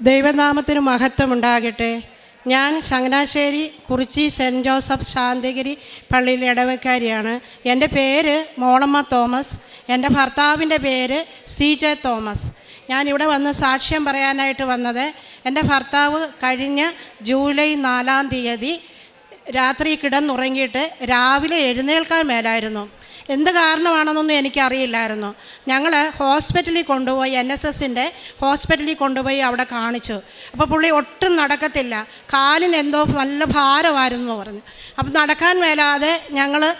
ദൈവനാമത്തിന് മഹത്വം ഉണ്ടാകട്ടെ ഞാൻ ചങ്ങനാശ്ശേരി കുറിച്ചി സെന്റ് ജോസഫ് ശാന്തിഗിരി പള്ളിയിലെ ഇടവക്കാരിയാണ്. എന്റെ പേര് മോളമ്മ തോമസ്. എന്റെ ഭർത്താവിന്റെ പേര് സി ജെ തോമസ്. ഞാനിവിടെ വന്ന് സാക്ഷ്യം പറയാനായിട്ട് വന്നത് എന്റെ ഭർത്താവ് കഴിഞ്ഞ ജൂലൈ നാലാം തീയതി രാത്രി കിടന്നുറങ്ങിയിട്ട് രാവിലെ എഴുന്നേൽക്കാൻ മേലായിരുന്നു. എന്ത് കാരണമാണെന്നൊന്നും എനിക്കറിയില്ലായിരുന്നു. ഞങ്ങൾ ഹോസ്പിറ്റലിൽ കൊണ്ടുപോയി എൻ എസ് എസിന്റെ ഹോസ്പിറ്റലിൽ കൊണ്ടുപോയി അവിടെ കാണിച്ചു. അപ്പോൾ പുള്ളി ഒട്ടും നടക്കത്തില്ല. കാലിന് എന്തോ നല്ല ഭാരമായിരുന്നു പറഞ്ഞു. അപ്പം നടക്കാൻ മേലാതെ ഞങ്ങൾ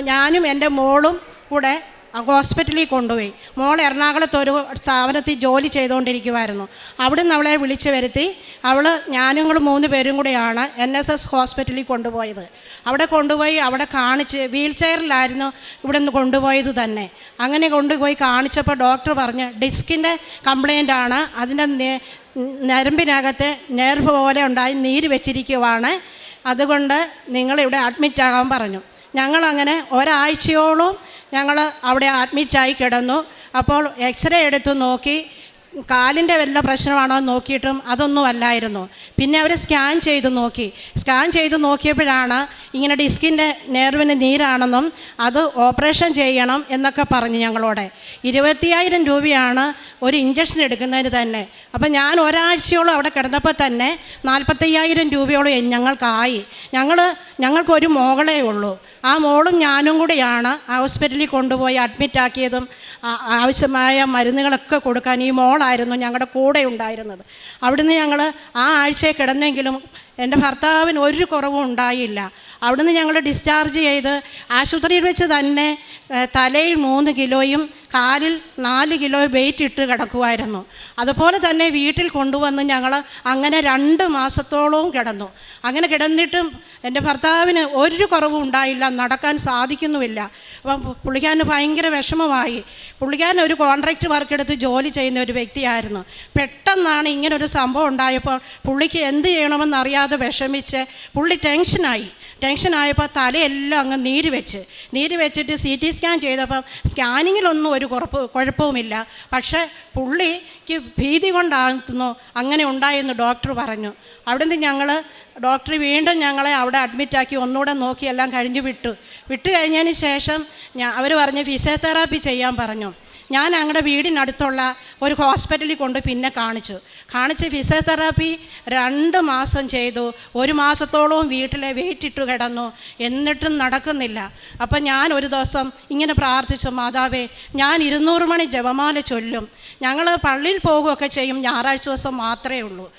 ഞാനും എന്റെ മോളും കൂടെ ഹോസ്പിറ്റലിൽ കൊണ്ടുപോയി. മോൾ എറണാകുളത്ത് ഒരു സ്ഥാപനത്തിൽ ജോലി ചെയ്തുകൊണ്ടിരിക്കുമായിരുന്നു അവിടുന്ന് അവളെ വിളിച്ചു വരുത്തി അവൾ ഞാനും കൂടെ മൂന്ന് പേരും കൂടെയാണ് എൻ എസ് എസ് ഹോസ്പിറ്റലിൽ കൊണ്ടുപോയത്. അവിടെ കൊണ്ടുപോയി അവിടെ കാണിച്ച് വീൽ ചെയറിലായിരുന്നു ഇവിടെ നിന്ന് കൊണ്ടുപോയത് തന്നെ. അങ്ങനെ കൊണ്ടുപോയി കാണിച്ചപ്പോൾ ഡോക്ടർ പറഞ്ഞ് ഡിസ്കിന്റെ കംപ്ലൈന്റ് ആണ്. അതിന്റെ ഞരമ്പിനകത്ത് നെർവ് പോലെ ഉണ്ടായി നീര് വെച്ചിരിക്കുവാണ്. അതുകൊണ്ട് നിങ്ങളിവിടെ അഡ്മിറ്റ് ആകാൻ പറഞ്ഞു. ഞങ്ങളങ്ങനെ ഒരാഴ്ചയോളം ഞങ്ങൾ അവിടെ അഡ്മിറ്റായി കിടന്നു. അപ്പോൾ എക്സ്റേ എടുത്ത് നോക്കി. കാലിന്റെ വല്ല പ്രശ്നമാണോ നോക്കിയിട്ടും അതൊന്നും അല്ലായിരുന്നു. പിന്നെ അവർ സ്കാൻ ചെയ്ത് നോക്കി. സ്കാൻ ചെയ്ത് നോക്കിയപ്പോഴാണ് ഇങ്ങനെ ഡിസ്കിന്റെ നേർവിന് നീരാണെന്നും അത് ഓപ്പറേഷൻ ചെയ്യണം എന്നൊക്കെ പറഞ്ഞു ഞങ്ങളോട്. ഇരുപത്തിയായിരം രൂപയാണ് ഒരു ഇഞ്ചക്ഷൻ എടുക്കുന്നതിന് തന്നെ. അപ്പം ഞാൻ ഒരാഴ്ചയോളം അവിടെ കിടന്നപ്പോൾ തന്നെ നാൽപ്പത്തയ്യായിരം രൂപയോളം ഞങ്ങൾക്കായി. ഞങ്ങൾ ഞങ്ങൾക്കൊരു മോകളേ ഉള്ളൂ. ആ മോളും ഞാനും കൂടിയാണ് ഹോസ്പിറ്റലിൽ കൊണ്ടുപോയി അഡ്മിറ്റ് ആക്കിയതും ആവശ്യമായ മരുന്നുകളൊക്കെ കൊടുക്കാൻ ഈ മോളായിരുന്നു ഞങ്ങളുടെ കൂടെ ഉണ്ടായിരുന്നത്. അവിടുന്ന് ഞങ്ങൾ ആ ആഴ്ചയെ കിടന്നെങ്കിലും എന്റെ ഭർത്താവിന് ഒരു കുറവും ഉണ്ടായില്ല. അവിടുന്ന് ഞങ്ങൾ ഡിസ്ചാർജ് ചെയ്ത് ആശുപത്രിയിൽ വെച്ച് തന്നെ തലയിൽ മൂന്ന് കിലോയും കാലിൽ നാല് കിലോ വെയിറ്റ് ഇട്ട് കിടക്കുമായിരുന്നു അതുപോലെ തന്നെ വീട്ടിൽ കൊണ്ടുവന്ന് ഞങ്ങൾ അങ്ങനെ രണ്ട് മാസത്തോളവും കിടന്നു. അങ്ങനെ കിടന്നിട്ടും എന്റെ ഭർത്താവിന് ഒരു കുറവും ഉണ്ടായില്ല നടക്കാൻ സാധിക്കുന്നുമില്ല. അപ്പം പുള്ളിക്കാരന് ഭയങ്കര വിഷമമായി. പുള്ളിക്കാരൻ ഒരു കോൺട്രാക്റ്റ് വർക്ക് എടുത്ത് ജോലി ചെയ്യുന്ന ഒരു വ്യക്തിയായിരുന്നു. പെട്ടെന്നാണ് ഇങ്ങനൊരു സംഭവം ഉണ്ടായപ്പോൾ പുള്ളിക്ക് എന്ത് ചെയ്യണമെന്ന് അറിയാതെ വിഷമിച്ച് പുള്ളി ടെൻഷനായി ടെൻഷനായപ്പോൾ തലയെല്ലാം അങ്ങ് നീര് വെച്ച്. നീര് വെച്ചിട്ട് സി ടി സ്കാൻ ചെയ്തപ്പം സ്കാനിങ്ങിലൊന്നും ഒരു കുഴപ്പ് കുഴപ്പവുമില്ല. പക്ഷേ പുള്ളിക്ക് ഭീതി കൊണ്ടാകുന്നു അങ്ങനെ ഉണ്ടായെന്ന് ഡോക്ടർ പറഞ്ഞു. അവിടുന്ന് ഞങ്ങൾ ഡോക്ടർ വീണ്ടും ഞങ്ങളെ അവിടെ അഡ്മിറ്റാക്കി ഒന്നുകൂടെ നോക്കി എല്ലാം കഴിഞ്ഞ് വിട്ടു. വിട്ട് കഴിഞ്ഞതിന് ശേഷം ഞാൻ അവർ പറഞ്ഞ് ഫിസിയോതെറാപ്പി ചെയ്യാൻ പറഞ്ഞു. ഞാൻ ഞങ്ങളുടെ വീടിനടുത്തുള്ള ഒരു ഹോസ്പിറ്റലിൽ കൊണ്ട് പിന്നെ കാണിച്ചു. കാണിച്ച് ഫിസിയോതെറാപ്പി രണ്ട് മാസം ചെയ്തു. ഒരു മാസത്തോളവും വീട്ടിലെ വെയിറ്റ് ഇട്ട് കിടന്നു. എന്നിട്ടും നടക്കുന്നില്ല. അപ്പം ഞാൻ ഒരു ദിവസം ഇങ്ങനെ പ്രാർത്ഥിച്ചു മാതാവേ ഞാൻ ഇരുന്നൂറ് മണി ജപമാല ചൊല്ലും. ഞങ്ങൾ പള്ളിയിൽ പോകുകയൊക്കെ ചെയ്യും. ഞായറാഴ്ച ദിവസം മാത്രമേ ഉള്ളൂ.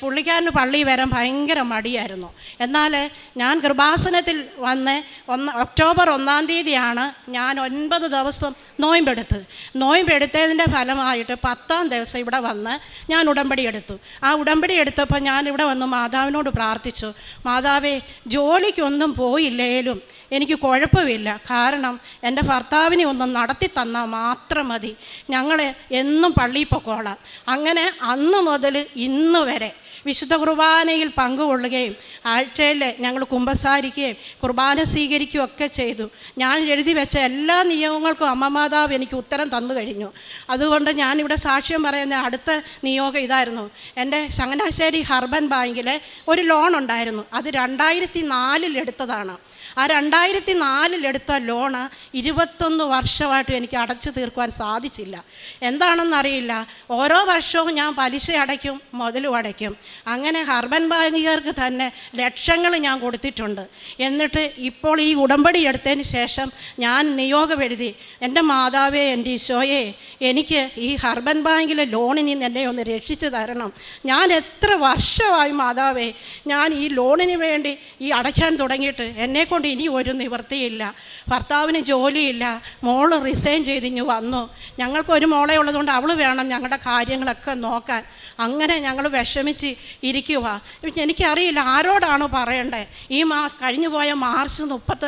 പുള്ളിക്കാരന് പള്ളി വരാൻ ഭയങ്കര മടിയായിരുന്നു. എന്നാൽ ഞാൻ കൃപാസനത്തിൽ വന്ന് ഒന്ന് ഒക്ടോബർ ഒന്നാം തീയതിയാണ് ഞാൻ ഒൻപത് ദിവസം നോയമ്പെടുത്ത്. നോയമ്പെടുത്തതിന്റെ ഫലമായിട്ട് പത്താം ദിവസം ഇവിടെ വന്ന് ഞാൻ ഉടമ്പടി എടുത്തു. ആ ഉടമ്പടി എടുത്തപ്പോൾ ഞാൻ ഇവിടെ വന്ന് മാതാവിനോട് പ്രാർത്ഥിച്ചു. മാതാവേ ജോലിക്കൊന്നും പോയില്ലേലും എനിക്ക് കുഴപ്പമില്ല. കാരണം എന്റെ ഭർത്താവിനെ ഒന്നും നടത്തി തന്നാൽ മാത്രം മതി. ഞങ്ങൾ എന്നും പള്ളിയിൽ പൊക്കോളാം. അങ്ങനെ അന്ന് മുതൽ ഇന്ന് വരെ വിശുദ്ധ കുർബാനയിൽ പങ്കുകൊള്ളുകയും ആഴ്ചയിൽ ഞങ്ങൾ കുമ്പസാരിക്കുകയും കുർബാന സ്വീകരിക്കുകയും ഒക്കെ ചെയ്തു. ഞാൻ എഴുതി വെച്ച എല്ലാ നിയോഗങ്ങൾക്കും അമ്മ മാതാവ് എനിക്ക് ഉത്തരം തന്നു കഴിഞ്ഞു. അതുകൊണ്ട് ഞാനിവിടെ സാക്ഷ്യം പറയുന്ന അടുത്ത നിയോഗം ഇതായിരുന്നു. എന്റെ ചങ്ങനാശ്ശേരി ഹർബൻ ബാങ്കിലെ ഒരു ലോൺ ഉണ്ടായിരുന്നു. അത് രണ്ടായിരത്തി നാലിൽ എടുത്തതാണ്. ആ രണ്ടായിരത്തി നാലിലെടുത്ത ലോണ് ഇരുപത്തൊന്ന് വർഷമായിട്ടും എനിക്ക് അടച്ചു തീർക്കുവാൻ സാധിച്ചില്ല. എന്താണെന്നറിയില്ല. ഓരോ വർഷവും ഞാൻ പലിശ അടയ്ക്കും മുതലും അടയ്ക്കും. അങ്ങനെ ഹർബൻ ബാങ്കുകാർക്ക് തന്നെ ലക്ഷങ്ങൾ ഞാൻ കൊടുത്തിട്ടുണ്ട്. എന്നിട്ട് ഇപ്പോൾ ഈ ഉടമ്പടി എടുത്തതിന് ശേഷം ഞാൻ നിയോഗം എഴുതി എന്റെ മാതാവേ എന്റെ ഈശോയെ എനിക്ക് ഈ ഹർബൻ ബാങ്കിലെ ലോണിന് എന്നെ ഒന്ന് രക്ഷിച്ചു തരണം. ഞാൻ എത്ര വർഷമായി മാതാവേ ഞാൻ ഈ ലോണിന് വേണ്ടി ഈ അടയ്ക്കാൻ തുടങ്ങിയിട്ട് എന്നെക്കൊണ്ട് ഇനി ഒരു നിവൃത്തിയില്ല. ഭർത്താവിന് ജോലിയില്ല. മോൾ റിസൈൻ ചെയ്ത് ഇങ്ങ് വന്നു. ഞങ്ങൾക്ക് ഒരു മോളെ ഉള്ളതുകൊണ്ട് അവൾ വേണം ഞങ്ങളുടെ കാര്യങ്ങളൊക്കെ നോക്കാൻ. അങ്ങനെ ഞങ്ങൾ വിഷമിച്ച് ഇരിക്കുക എനിക്കറിയില്ല ആരോടാണ് പറയണ്ടേ? ഈ മാസ് കഴിഞ്ഞു പോയ മാർച്ച് മുപ്പത്ത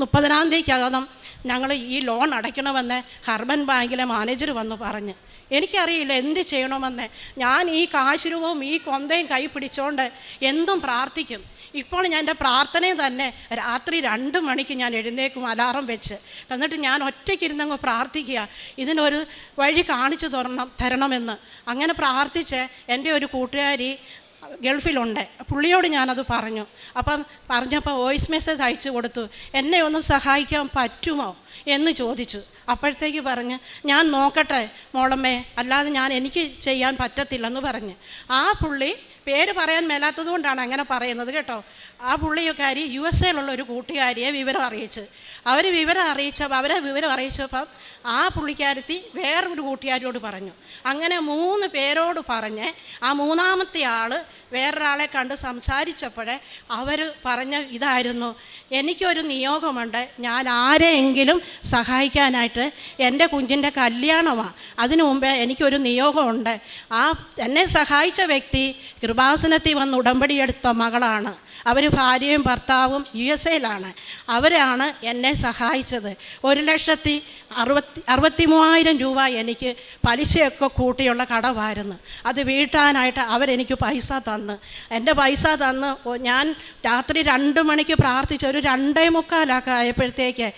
മുപ്പതിനാം തീയതിക്കകം ഞങ്ങൾ ഈ ലോൺ അടയ്ക്കണമെന്ന് ഹർബൻ ബാങ്കിലെ മാനേജർ വന്ന് പറഞ്ഞ്. എനിക്കറിയില്ല എന്ത് ചെയ്യണമെന്ന്. ഞാൻ ഈ കാശുരൂപവും ഈ കൊന്തയും കൈ പിടിച്ചോണ്ട് എന്തും പ്രാർത്ഥിക്കും. ഇപ്പോൾ ഞാൻ എന്റെ പ്രാർത്ഥനയും തന്നെ രാത്രി രണ്ട് മണിക്ക് ഞാൻ എഴുന്നേക്കും അലാറം വെച്ച്. എന്നിട്ട് ഞാൻ ഒറ്റയ്ക്കിരുന്നങ്ങ് പ്രാർത്ഥിക്കുക. ഇതിനൊരു വഴി കാണിച്ചു തരണം തരണമെന്ന്. അങ്ങനെ പ്രാർത്ഥിച്ച് എന്റെ ഒരു കൂട്ടുകാരി ഗൾഫിലുണ്ട്. പുള്ളിയോട് ഞാനത് പറഞ്ഞു. അപ്പം പറഞ്ഞപ്പോൾ വോയിസ് മെസ്സേജ് അയച്ചു കൊടുത്തു. എന്നെ ഒന്ന് സഹായിക്കാൻ പറ്റുമോ? എന്ന് ചോദിച്ചു. അപ്പോഴത്തേക്ക് പറഞ്ഞ് ഞാൻ നോക്കട്ടെ മോളമ്മേ. അല്ലാതെ ഞാൻ എനിക്ക് ചെയ്യാൻ പറ്റത്തില്ലെന്ന് പറഞ്ഞ്. ആ പുള്ളി പേര് പറയാൻ മേലാത്തത് കൊണ്ടാണ് അങ്ങനെ പറയുന്നത് കേട്ടോ. ആ പുള്ളിക്കാരി യു എസ് എയിലുള്ള ഒരു കൂട്ടുകാരിയെ വിവരം അറിയിച്ച്. അവർ വിവരം അറിയിച്ചപ്പോൾ അവരെ വിവരം അറിയിച്ചപ്പം ആ പുള്ളിക്കാരത്തി വേറൊരു കൂട്ടുകാരിയോട് പറഞ്ഞു. അങ്ങനെ മൂന്ന് പേരോട് പറഞ്ഞ് ആ മൂന്നാമത്തെ ആൾ വേറൊരാളെ കണ്ട് സംസാരിച്ചപ്പോഴേ അവർ പറഞ്ഞ ഇതായിരുന്നു എനിക്കൊരു നിയോഗമുണ്ട്. ഞാൻ ആരെയെങ്കിലും സഹായിക്കാനായിട്ട് എന്റെ കുഞ്ഞിന്റെ കല്യാണമാണ് അതിനു മുമ്പേ എനിക്കൊരു നിയോഗമുണ്ട്. ആ എന്നെ സഹായിച്ച വ്യക്തി കൃപാസനത്തിൽ വന്ന് ഉടമ്പടിയെടുത്ത മകളാണ്. അവർ ഭാര്യയും ഭർത്താവും യു എസ് എയിലാണ്. അവരാണ് എന്നെ സഹായിച്ചത്. ഒരു ലക്ഷത്തി അറുപത്തി അറുപത്തി മൂവായിരം രൂപ എനിക്ക് പലിശയൊക്കെ കൂട്ടിയുള്ള കടമായിരുന്നു അത് വീട്ടാനായിട്ട് അവരെനിക്ക് പൈസ തന്ന്. എന്റെ പൈസ തന്ന് ഞാൻ രാത്രി രണ്ട് മണിക്ക് പ്രാർത്ഥിച്ച് ഒരു രണ്ടേ മുക്കാലൊക്കെ ആയപ്പോഴത്തേക്ക്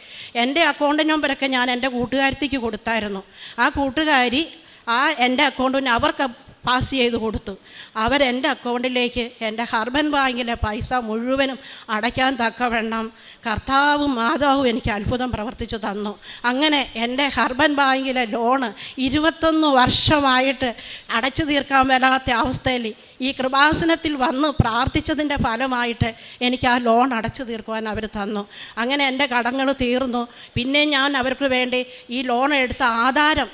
എന്റെ അക്കൗണ്ട് നമ്പരൊക്കെ ഞാൻ എന്റെ കൂട്ടുകാരത്തേക്ക് കൊടുത്തായിരുന്നു. ആ കൂട്ടുകാരി ആ എന്റെ അക്കൗണ്ടിന് അവർക്ക് പാസ് ചെയ്ത് കൊടുത്തു. അവരെന്റെ അക്കൗണ്ടിലേക്ക് എന്റെ ഹർബൻ ബാങ്കിലെ പൈസ മുഴുവനും അടയ്ക്കാൻ തക്കവണ്ണം കർത്താവും മാതാവും എനിക്ക് അത്ഭുതം പ്രവർത്തിച്ചു തന്നു. അങ്ങനെ എന്റെ ഹർബൻ ബാങ്കിലെ ലോണ് ഇരുപത്തൊന്ന് വർഷമായിട്ട് അടച്ചു തീർക്കാൻ വരാത്ത അവസ്ഥയിൽ ഈ കൃപാസനത്തിൽ വന്ന് പ്രാർത്ഥിച്ചതിന്റെ ഫലമായിട്ട് എനിക്ക് ആ ലോൺ അടച്ചു തീർക്കുവാൻ അവർ തന്നു. അങ്ങനെ എന്റെ കടങ്ങൾ തീർന്നു. പിന്നെ ഞാൻ അവർക്ക് വേണ്ടി ഈ ലോൺ എടുത്ത ആധാരം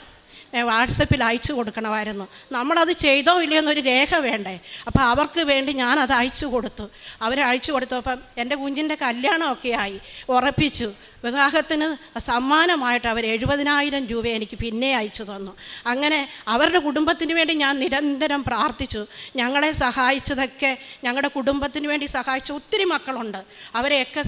വാട്സപ്പിൽ അയച്ചു കൊടുക്കണമായിരുന്നു. നമ്മളത് ചെയ്തോ ഇല്ലയോ എന്നൊരു രേഖ വേണ്ടേ? അപ്പോൾ അവർക്ക് വേണ്ടി ഞാൻ അത് അയച്ചു കൊടുത്തു. അവർ അയച്ചു കൊടുത്തപ്പം എന്റെ കുഞ്ഞിന്റെ കല്യാണമൊക്കെ ആയി. ഉറപ്പിച്ചു. വിവാഹത്തിന് സമ്മാനമായിട്ട് അവർ എഴുപതിനായിരം രൂപ എനിക്ക് പിന്നെ അയച്ചു തന്നു. അങ്ങനെ അവരുടെ കുടുംബത്തിന് വേണ്ടി ഞാൻ നിരന്തരം പ്രാർത്ഥിച്ചു. ഞങ്ങളെ സഹായിച്ചതൊക്കെ ഞങ്ങളുടെ കുടുംബത്തിന് വേണ്ടി സഹായിച്ച ഒത്തിരി മക്കളുണ്ട്. അവരെയൊക്കെ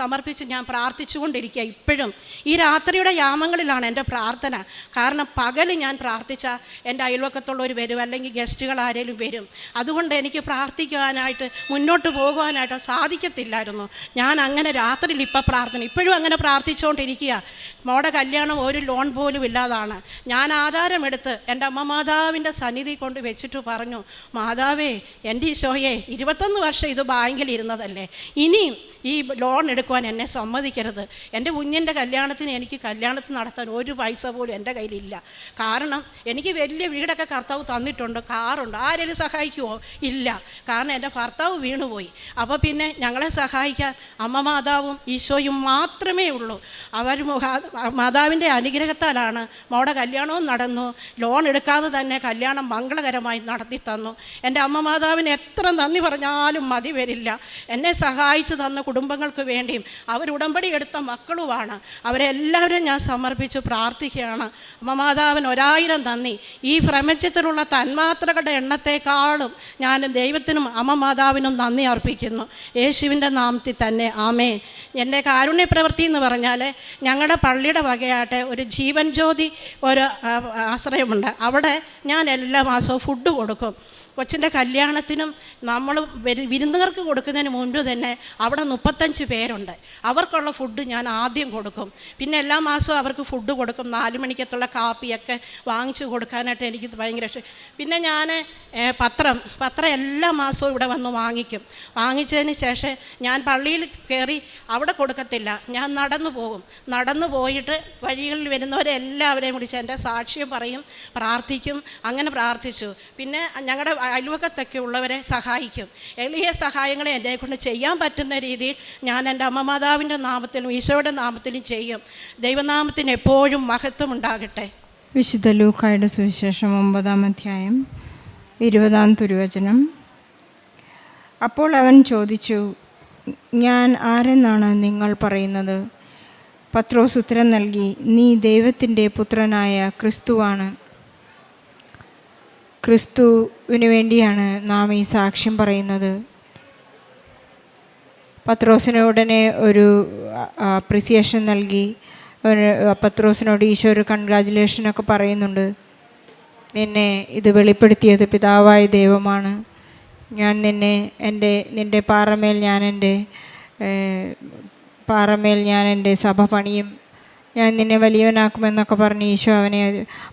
സമർപ്പിച്ച് ഞാൻ പ്രാർത്ഥിച്ചുകൊണ്ടിരിക്കുക ഇപ്പോഴും. ഈ രാത്രിയുടെ യാമങ്ങളിലാണ് എന്റെ പ്രാർത്ഥന. കാരണം പകൽ ഞാൻ പ്രാർത്ഥിച്ച എന്റെ അയൽവക്കത്തുള്ളവർ വരും അല്ലെങ്കിൽ ഗസ്റ്റുകൾ ആരെങ്കിലും വരും. അതുകൊണ്ട് എനിക്ക് പ്രാർത്ഥിക്കുവാനായിട്ട് മുന്നോട്ട് പോകുവാനായിട്ട് സാധിക്കത്തില്ലായിരുന്നു. ഞാൻ അങ്ങനെ രാത്രിയിൽ ഇപ്പം പ്രാർത്ഥന ഇപ്പോഴും അങ്ങനെ പ്രാർത്ഥിച്ചുകൊണ്ടിരിക്കുക. മോടെ കല്യാണം ഒരു ലോൺ പോലും ഇല്ലാതാണ്. ഞാൻ ആധാരമെടുത്ത് എന്റെ അമ്മ മാതാവിന്റെ സന്നിധി കൊണ്ട് വെച്ചിട്ട് പറഞ്ഞു മാതാവേ എന്റെ ഈശോയെ ഇരുപത്തൊന്ന് വർഷം ഇത് ബാങ്കിൽ ഇരുന്നതല്ലേ. ഇനിയും ഈ ലോൺ എടുക്കുവാൻ എന്നെ സമ്മതിക്കരുത്. എന്റെ കുഞ്ഞിന്റെ കല്യാണത്തിന് എനിക്ക് കല്യാണത്തിന് നടത്താൻ ഒരു പൈസ പോലും എന്റെ കയ്യിലില്ല. കാരണം എനിക്ക് വലിയ വീടൊക്കെ കർത്താവ് തന്നിട്ടുണ്ട് കാറുണ്ട്. ആരെങ്കിലും സഹായിക്കുമോ ഇല്ല. കാരണം എന്റെ ഭർത്താവ് വീണുപോയി. അപ്പോൾ പിന്നെ ഞങ്ങളെ സഹായിക്കാൻ അമ്മ മാതാവും ഈശോയും മാത്രമേ ഉള്ളൂ. അവർ മാതാവിന്റെ അനുഗ്രഹത്താലാണ് മോടെ കല്യാണവും നടന്നു. ലോൺ എടുക്കാതെ തന്നെ കല്യാണം മംഗളകരമായി നടത്തി തന്നു. എന്റെ അമ്മ മാതാവിന് എത്ര നന്ദി പറഞ്ഞാലും മതി വരില്ല. എന്നെ സഹായിച്ചു തന്ന കുടുംബങ്ങൾക്ക് വേണ്ടിയും അവരുടമ്പടി എടുത്ത മക്കളുമാണ്. അവരെല്ലാവരും ഞാൻ സമർപ്പിച്ച് പ്രാർത്ഥിക്കുകയാണ്. അമ്മ മാതാവിന് ഒരായിരം നന്ദി. ഈ പ്രപഞ്ചത്തിലുള്ള തന്മാത്രകളുടെ എണ്ണത്തെക്കാളും ഞാൻ ദൈവത്തിനും അമ്മ മാതാവിനും നന്ദി അർപ്പിക്കുന്നു. യേശുവിന്റെ നാമത്തിൽ തന്നെ ആമേ എന്റെ കാരുണ്യ പ്രവൃത്തി എന്ന് പറഞ്ഞാൽ ഞങ്ങളുടെ പള്ളിയുടെ വകയായിട്ട് ഒരു ജീവൻ ജ്യോതി ഒരു ആശ്രയമുണ്ട്. അവിടെ ഞാൻ എല്ലാ മാസവും ഫുഡ് കൊടുക്കും. കൊച്ചിന്റെ കല്യാണത്തിനും നമ്മൾ വരു- വിരുന്നുകാർക്ക് കൊടുക്കുന്നതിന് മുൻപ് തന്നെ അവിടെ മുപ്പത്തഞ്ച് പേരുണ്ട്. അവർക്കുള്ള ഫുഡ് ഞാൻ ആദ്യം കൊടുക്കും. പിന്നെ എല്ലാ മാസവും അവർക്ക് ഫുഡ് കൊടുക്കും. നാല് മണിക്കത്തുള്ള കാപ്പിയൊക്കെ വാങ്ങിച്ചു കൊടുക്കാനായിട്ട് എനിക്ക് ഭയങ്കര ഇഷ്ടം. പിന്നെ ഞാൻ പത്രം പത്രം എല്ലാ മാസവും ഇവിടെ വന്ന് വാങ്ങിക്കും. വാങ്ങിച്ചതിന് ശേഷം ഞാൻ പള്ളിയിൽ കയറി അവിടെ കൊടുക്കത്തില്ല. ഞാൻ നടന്നു പോകും. നടന്നു പോയിട്ട് വഴികളിൽ വരുന്നവരെ എല്ലാവരെയും വിളിച്ച് എന്റെ സാക്ഷ്യം പറയും പ്രാർത്ഥിക്കും അങ്ങനെ പ്രാർത്ഥിച്ചു. പിന്നെ ഞങ്ങളുടെ അയൽവക്കത്തൊക്കെ ഉള്ളവരെ സഹായിക്കും. എളിയ സഹായങ്ങളെ എന്നെ കൊണ്ട് ചെയ്യാൻ പറ്റുന്ന രീതിയിൽ ഞാൻ എന്റെ അമ്മ മാതാവിന്റെ നാമത്തിലും ഈശോയുടെ നാമത്തിലും ചെയ്യും. ദൈവനാമത്തിന് എപ്പോഴും മഹത്വം ഉണ്ടാകട്ടെ. വിശുദ്ധ ലൂക്കായുടെ സുവിശേഷം ഒമ്പതാം അധ്യായം ഇരുപതാം തിരുവചനം. അപ്പോൾ അവൻ ചോദിച്ചു ഞാൻ ആരെന്നാണ് നിങ്ങൾ പറയുന്നത്? പത്രോസ് ഉത്തരം നൽകി നീ ദൈവത്തിന്റെ പുത്രനായ ക്രിസ്തുവാണ്. ക്രിസ്തുവിന് വേണ്ടിയാണ് നാം ഈ സാക്ഷ്യം പറയുന്നത്. പത്രോസിന് ഉടനെ ഒരു അപ്രിസിയേഷൻ നൽകി. പത്രോസിനോട് ഈശോ ഒരു കൺഗ്രാജുലേഷനൊക്കെ പറയുന്നുണ്ട്. നിന്നെ ഇത് വെളിപ്പെടുത്തിയത് പിതാവായ ദൈവമാണ്. ഞാൻ നിന്നെ എന്റെ നിന്റെ പാറമേൽ ഞാൻ എന്റെ പാറമേൽ ഞാൻ എന്റെ സഭ പണിയും. ഞാൻ നിന്നെ വലിയവനാക്കുമെന്നൊക്കെ പറഞ്ഞ് ഈശോ അവനെ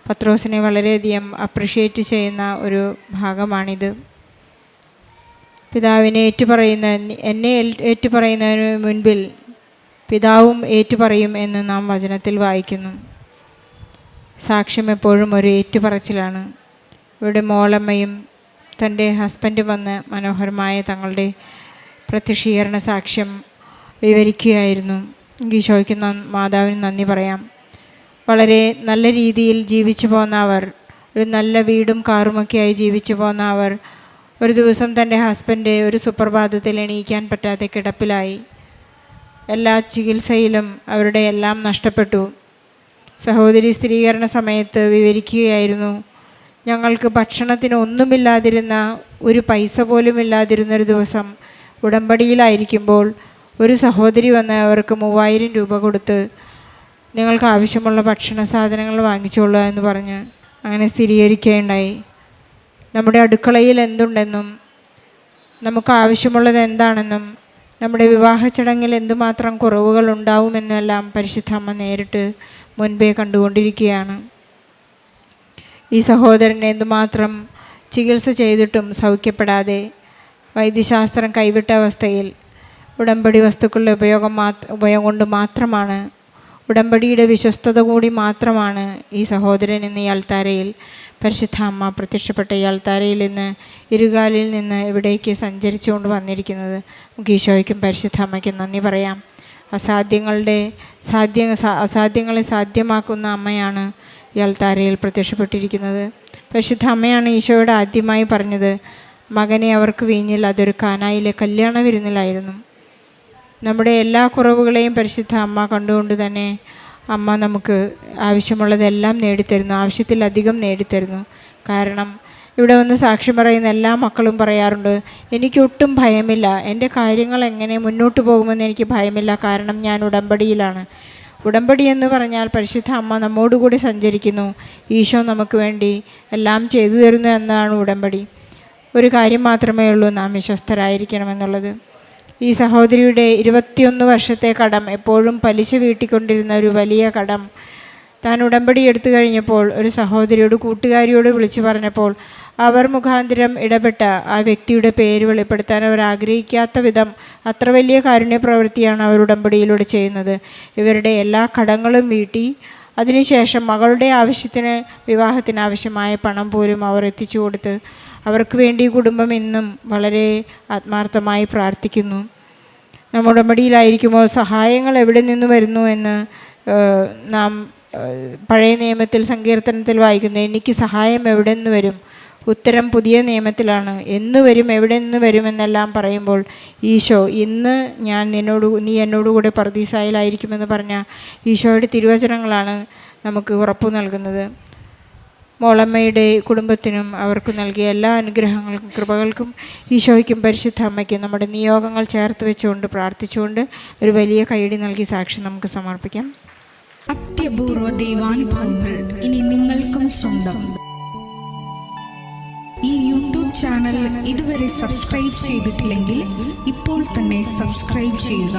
പത്രോസിനെ വളരെയധികം അപ്രിഷ്യേറ്റ് ചെയ്യുന്ന ഒരു ഭാഗമാണിത്. പിതാവിനെ ഏറ്റുപറയുന്ന എന്നെ ഏറ്റുപറയുന്നതിന് മുൻപിൽ പിതാവും ഏറ്റുപറയും എന്ന് നാം വചനത്തിൽ വായിക്കുന്നു. സാക്ഷ്യം എപ്പോഴും ഒരു ഏറ്റുപറച്ചിലാണ്. ഇവിടെ മോളമ്മയും തന്റെ ഹസ്ബൻഡ് വന്ന് മനോഹരമായ തങ്ങളുടെ പ്രത്യക്ഷീകരണ സാക്ഷ്യം വിവരിക്കുകയായിരുന്നു. ഈശോയ്ക്ക് മാതാവിന് നന്ദി പറയാം. വളരെ നല്ല രീതിയിൽ ജീവിച്ചു പോന്ന അവർ ഒരു നല്ല വീടും കാറുമൊക്കെയായി ജീവിച്ചു പോന്ന അവർ ഒരു ദിവസം തന്റെ ഹസ്ബൻഡ് ഒരു സുപ്രഭാതത്തിൽ എണീക്കാൻ പറ്റാതെ കിടപ്പിലായി. എല്ലാ ചികിത്സയിലും അവരുടെ എല്ലാം നഷ്ടപ്പെട്ടു. സഹോദരി സ്ഥിരീകരണ സമയത്ത് വിവരിക്കുകയായിരുന്നു ഞങ്ങൾക്ക് ഭക്ഷണത്തിന് ഒന്നുമില്ലാതിരുന്ന ഒരു പൈസ പോലും ഇല്ലാതിരുന്നൊരു ദിവസം ഉടമ്പടിയിലായിരിക്കുമ്പോൾ ഒരു സഹോദരി വന്ന് അവർക്ക് മൂവായിരം രൂപ കൊടുത്ത് നിങ്ങൾക്ക് ആവശ്യമുള്ള ഭക്ഷണ സാധനങ്ങൾ വാങ്ങിച്ചോളുക എന്ന് പറഞ്ഞ് അങ്ങനെ സ്ഥിരീകരിക്കുകയുണ്ടായി. നമ്മുടെ അടുക്കളയിൽ എന്തുണ്ടെന്നും നമുക്ക് ആവശ്യമുള്ളത് എന്താണെന്നും നമ്മുടെ വിവാഹ ചടങ്ങിൽ എന്തുമാത്രം കുറവുകൾ ഉണ്ടാവുമെന്നെല്ലാം പരിശുദ്ധ അമ്മ നേരിട്ട് മുൻപേ കണ്ടുകൊണ്ടിരിക്കുകയാണ്. ഈ സഹോദരൻ എന്തുമാത്രം ചികിത്സ ചെയ്തിട്ടും സൗഖ്യപ്പെടാതെ വൈദ്യശാസ്ത്രം കൈവിട്ട അവസ്ഥയിൽ ഉടമ്പടി വസ്തുക്കളുടെ ഉപയോഗം മാത്ര ഉപയോഗം കൊണ്ട് മാത്രമാണ് ഉടമ്പടിയുടെ വിശ്വസ്തത കൂടി മാത്രമാണ് ഈ സഹോദരൻ ഇന്ന് ഈ അൾത്താരയിൽ പരിശുദ്ധ അമ്മ പ്രത്യക്ഷപ്പെട്ട ഈ അൾത്താരയിൽ നിന്ന് ഇരുകാലിൽ നിന്ന് ഇവിടേക്ക് സഞ്ചരിച്ചുകൊണ്ട് വന്നിരിക്കുന്നത്. നമുക്ക് ഈശോയ്ക്കും പരിശുദ്ധ അമ്മയ്ക്കും നന്ദി പറയാം. അസാധ്യങ്ങളുടെ സാധ്യ അസാധ്യങ്ങളെ സാധ്യമാക്കുന്ന അമ്മയാണ് ഈ അൾത്താരയിൽ പ്രത്യക്ഷപ്പെട്ടിരിക്കുന്നത്. പരിശുദ്ധ അമ്മയാണ് ഈശോയോട് ആദ്യമായി പറഞ്ഞത് മകനെ അവർക്ക് വീഞ്ഞിൽ അതൊരു കാനായിലെ കല്യാണ വിരുന്നിലായിരുന്നു. നമ്മുടെ എല്ലാ കുറവുകളെയും പരിശുദ്ധ അമ്മ കണ്ടുകൊണ്ട് തന്നെ അമ്മ നമുക്ക് ആവശ്യമുള്ളതെല്ലാം നേടിത്തരുന്നു ആവശ്യത്തിലധികം നേടിത്തരുന്നു. കാരണം ഇവിടെ വന്ന് സാക്ഷ്യം പറയുന്ന എല്ലാ മക്കളും പറയാറുണ്ട് എനിക്കൊട്ടും ഭയമില്ല. എന്റെ കാര്യങ്ങൾ എങ്ങനെ മുന്നോട്ട് പോകുമെന്ന് എനിക്ക് ഭയമില്ല. കാരണം ഞാൻ ഉടമ്പടിയിലാണ്. ഉടമ്പടി എന്ന് പറഞ്ഞാൽ പരിശുദ്ധ അമ്മ നമ്മോടുകൂടി സഞ്ചരിക്കുന്നു. ഈശോ നമുക്ക് വേണ്ടി എല്ലാം ചെയ്തു തരുന്നു എന്നാണ് ഉടമ്പടി. ഒരു കാര്യം മാത്രമേ ഉള്ളൂ നാം വിശ്വസ്തരായിരിക്കണമെന്നുള്ളത്. ഈ സഹോദരിയുടെ ഇരുപത്തിയൊന്ന് വർഷത്തെ കടം എപ്പോഴും പലിശ വീട്ടിക്കൊണ്ടിരുന്ന ഒരു വലിയ കടം താൻ ഉടമ്പടി എടുത്തു കഴിഞ്ഞപ്പോൾ ഒരു സഹോദരിയോട് കൂട്ടുകാരിയോട് വിളിച്ചു പറഞ്ഞപ്പോൾ അവർ മുഖാന്തരം ഇടപെട്ട ആ വ്യക്തിയുടെ പേര് വെളിപ്പെടുത്താൻ അവർ ആഗ്രഹിക്കാത്ത വിധം അത്ര വലിയ കാരുണ്യ പ്രവൃത്തിയാണ് അവർ ഉടമ്പടിയിലൂടെ ചെയ്യുന്നത്. ഇവരുടെ എല്ലാ കടങ്ങളും വീട്ടി അതിനുശേഷം മകളുടെ ആവശ്യത്തിന് വിവാഹത്തിന് ആവശ്യമായ പണം പോലും അവർ എത്തിച്ചു കൊടുത്ത് അവർക്ക് വേണ്ടി കുടുംബം ഇന്നും വളരെ ആത്മാർത്ഥമായി പ്രാർത്ഥിക്കുന്നു. നമ്മുടെ മടിയിലായിരിക്കുമോ സഹായങ്ങൾ എവിടെ നിന്ന് വരുന്നു എന്ന് നാം പഴയ നിയമത്തിൽ സങ്കീർത്തനത്തിൽ വായിക്കുന്നു എനിക്ക് സഹായം എവിടെ നിന്ന് വരും ഉത്തരം പുതിയ നിയമത്തിലാണ് എന്ന് വരും എവിടെ നിന്ന് വരുമെന്നെല്ലാം പറയുമ്പോൾ ഈശോ ഇന്ന് ഞാൻ നിന്നോട് നീ എന്നോടുകൂടെ പർദീസായിലായിരിക്കുമെന്ന് പറഞ്ഞ ഈശോയുടെ തിരുവചനങ്ങളാണ് നമുക്ക് ഉറപ്പു നൽകുന്നത്. മോളമ്മയുടെ കുടുംബത്തിനും അവർക്ക് നൽകിയ എല്ലാ അനുഗ്രഹങ്ങൾക്കും കൃപകൾക്കും ഈശോയ്ക്കും പരിശുദ്ധ അമ്മയ്ക്കും നമ്മുടെ നിയോഗങ്ങൾ ചേർത്ത് വെച്ചുകൊണ്ട് പ്രാർത്ഥിച്ചുകൊണ്ട് ഒരു വലിയ കൈയടി നൽകി സാക്ഷി നമുക്ക് സമർപ്പിക്കാം. അത്യപൂർവ ദൈവാനുഭവങ്ങൾ ഇനി നിങ്ങൾക്കും സ്വന്തം. ഈ യൂട്യൂബ് ചാനൽ ഇതുവരെ സബ്സ്ക്രൈബ് ചെയ്തിട്ടില്ലെങ്കിൽ ഇപ്പോൾ തന്നെ സബ്സ്ക്രൈബ് ചെയ്യുക.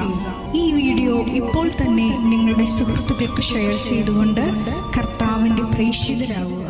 ഈ വീഡിയോ ഇപ്പോൾ തന്നെ നിങ്ങളുടെ സുഹൃത്തുക്കൾക്ക് ഷെയർ ചെയ്തുകൊണ്ട് കർത്താവിന്റെ പ്രേക്ഷിതരാകുക